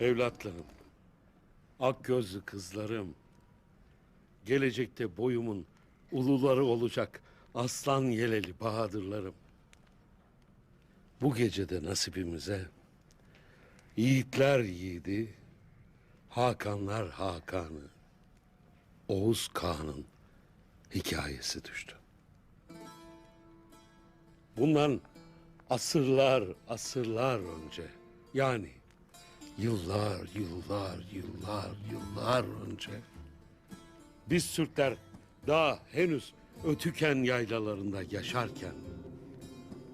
Evlatlarım, ak gözlü kızlarım, gelecekte boyumun uluları olacak aslan yeleli bahadırlarım. Bu gecede nasibimize yiğitler yiğidi, Hakanlar Hakan'ı, Oğuz Kağan'ın hikayesi düştü. Bundan asırlar asırlar önce yani yıllar yıllar yıllar yıllar önce biz Türkler daha henüz Ötüken yaylalarında yaşarken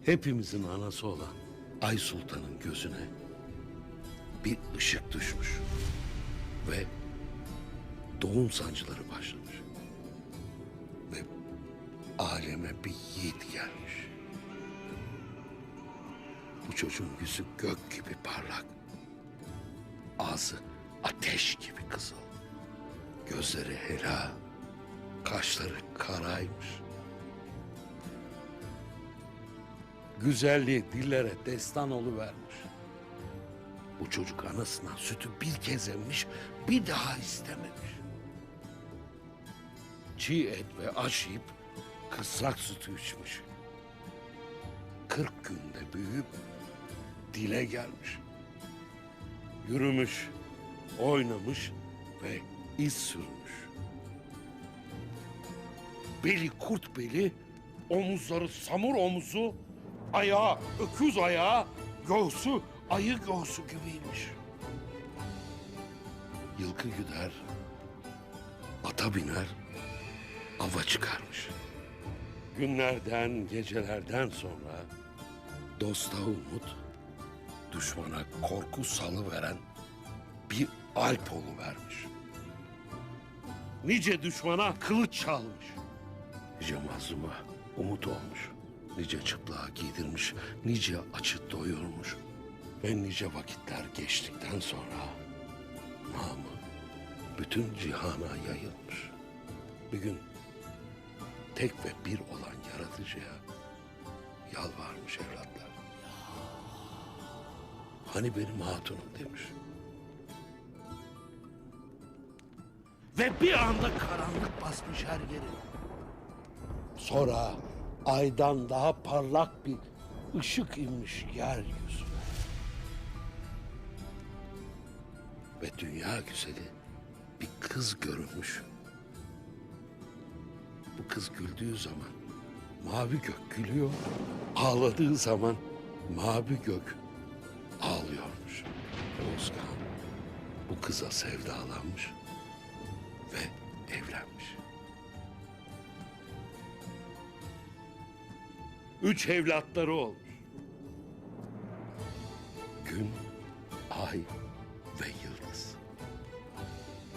hepimizin anası olan Ay Sultan'ın gözüne bir ışık düşmüş ve doğum sancıları başlamış ve aleme bir yiğit gelmiş. Bu çocuğun yüzü gök gibi parlak. Ağzı ateş gibi kızıl. Gözleri hela. Kaşları karaymış. Güzelliği dillere destan oluvermiş. Bu çocuk anasından sütü bir kez emmiş, bir daha istememiş. Çiğ et ve aş yiyip kısrak sütü içmiş. Kırk günde büyüyüp dile gelmiş. Yürümüş, oynamış ve iz sürmüş. Beli kurt beli, omuzları samur omuzu, ayağı öküz ayağı, göğsü ayı göğsü gibiymiş. Yılkı güder, ata biner, ava çıkarmış. Günlerden, gecelerden sonra dosta umut, düşmana korku salıveren bir alp vermiş. Nice düşmana kılıç çalmış. Nice mazluma umut olmuş. Nice çıplığa giydirmiş, nice açı doyurmuş. Ve nice vakitler geçtikten sonra namı bütün cihana yayılmış. Bir gün tek ve bir olan yaratıcıya yalvarmış evlatlar. Hani benim hatunum demiş. Ve bir anda karanlık basmış her yeri. Sonra aydan daha parlak bir ışık inmiş yeryüzüne. Ve dünya güzeli bir kız görünmüş. Bu kız güldüğü zaman mavi gök gülüyor. Ağladığı zaman mavi gök. Oğuzkan bu kıza sevdalanmış ve evlenmiş. Üç evlatları olmuş. Gün, ay ve yıldız.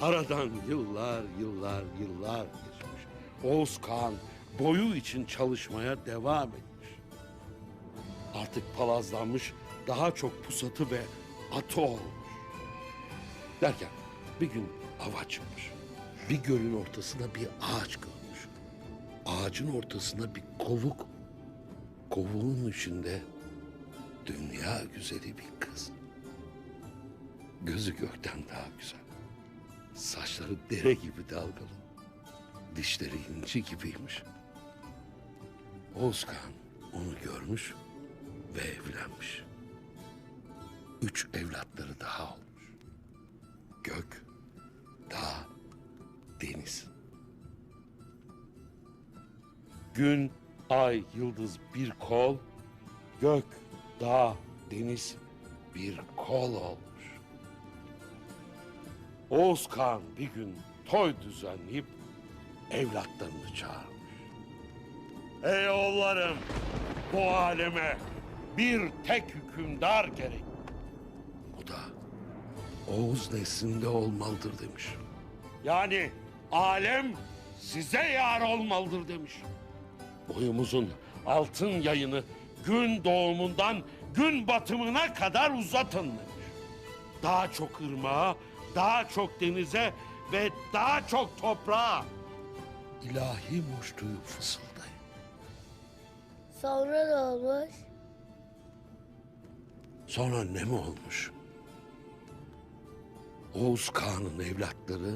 Aradan yıllar, yıllar, yıllar geçmiş. Oğuz Kağan boyu için çalışmaya devam etmiş. Artık palazlanmış, daha çok pusatı ve atı olmuş. Derken bir gün ava çıkmış. Bir gölün ortasında bir ağaç görmüş. Ağacın ortasında bir kovuk. Kovuğun içinde dünya güzeli bir kız. Gözü gökten daha güzel. Saçları dere gibi dalgalı. Dişleri inci gibiymiş. Oğuzkan onu görmüş ve evlenmiş. Üç evlatları daha olmuş. Gök, dağ, deniz. Gün, ay, yıldız bir kol, gök, dağ, deniz bir kol olmuş. Oğuz Kağan bir gün toy düzenleyip evlatlarını çağırmış. Ey oğullarım, bu aleme bir tek hükümdar gerek. Bu da Oğuz neslinde olmalıdır demiş. Yani alem size yar olmalıdır demiş. Boyumuzun altın yayını gün doğumundan gün batımına kadar uzatın demiş. Daha çok ırmağa, daha çok denize ve daha çok toprağa. İlahi muştuyu fısıldayın. Sonra ne olmuş? Sonra ne mi olmuş? Oğuz Kağan'ın evlatları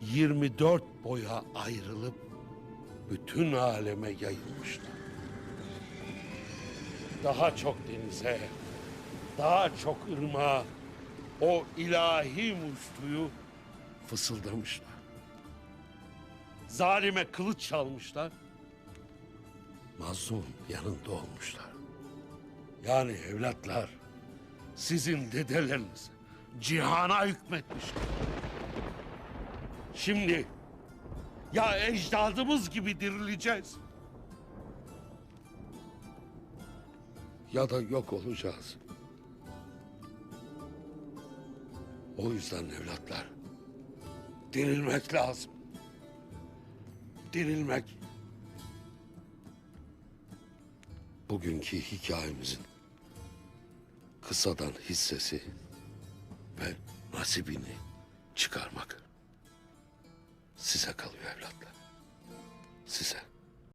24 boya ayrılıp bütün aleme yayılmışlar. Daha çok denize, daha çok ırmağa o ilahi muştuyu fısıldamışlar. Zalime kılıç çalmışlar. Mazlum yanında olmuşlar. Yani evlatlar sizin dedeleriniz cihana hükmetmişler. Şimdi ya ecdadımız gibi dirileceğiz ya da yok olacağız. O yüzden evlatlar dirilmek lazım. Dirilmek bugünkü hikayemizin kısadan hissesi ve nasibini çıkarmak size kalıyor evlatlar. Size.